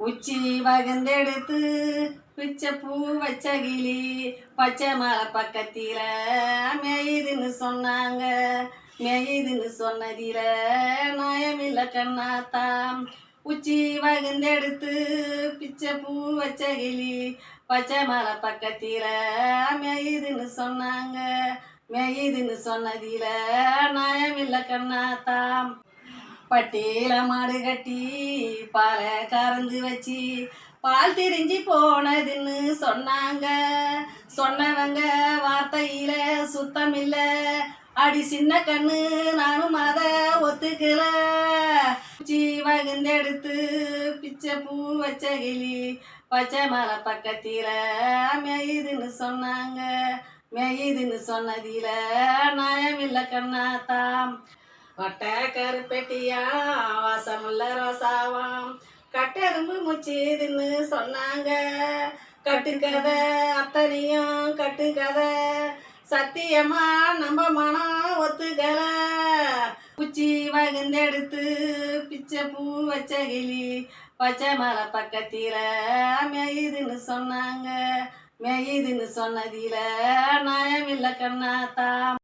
உச்சி வகந்தெடுத்து பிச்சை பூ வச்ச கிளி பச்சை மலை பக்கத்தில மேயுதுன்னு சொன்னாங்க. மேயுதுன்னு சொன்னதில நயமில்ல கண்ணாத்தாம். உச்சி வகந்தெடுத்து பிச்சை பூ வச்ச கிளி பச்சை மலை பக்கத்தில மேயுதுன்னு சொன்னாங்க. மேயுதுன்னு சொன்னதில நயமில்ல கண்ணாத்தாம். பட்டியில மாடு கட்டி பாலை கறந்து வச்சு பால் திரிஞ்சு போனதுன்னு சொன்னாங்க. சொன்னவங்க வார்த்தையில சுத்தம் இல்ல அடி சின்ன கண்ணு நானும் அத ஒத்துக்கல. உச்சி வகுந்தெடுத்து பிச்சை பூ வச்ச கிளி பச்சை மலை பக்கத்தில மேயுதுன்னு சொன்னாங்க. மேயுதுன்னு சொன்னதில நயமில்ல கண்ணாத்தாம் வட்ட கருப்பெட்டியா வாசமுள்ள ரோசாவாம். கட்டெரும்பு முச்சிதுன்னு சொன்னாங்க. கட்டுக்கதை அத்தனையும் கட்டுக்கதை. சத்தியமா நம்ம மனம் ஒத்துக்கல. குச்சி வகுந்தெடுத்து பிச்சை பூ வச்ச கிளி பச்சை மலை பக்கத்தில மேயுதுன்னு சொன்னாங்க. மேயுதுன்னு சொன்னதில நயமில்ல கண்ணாத்தா.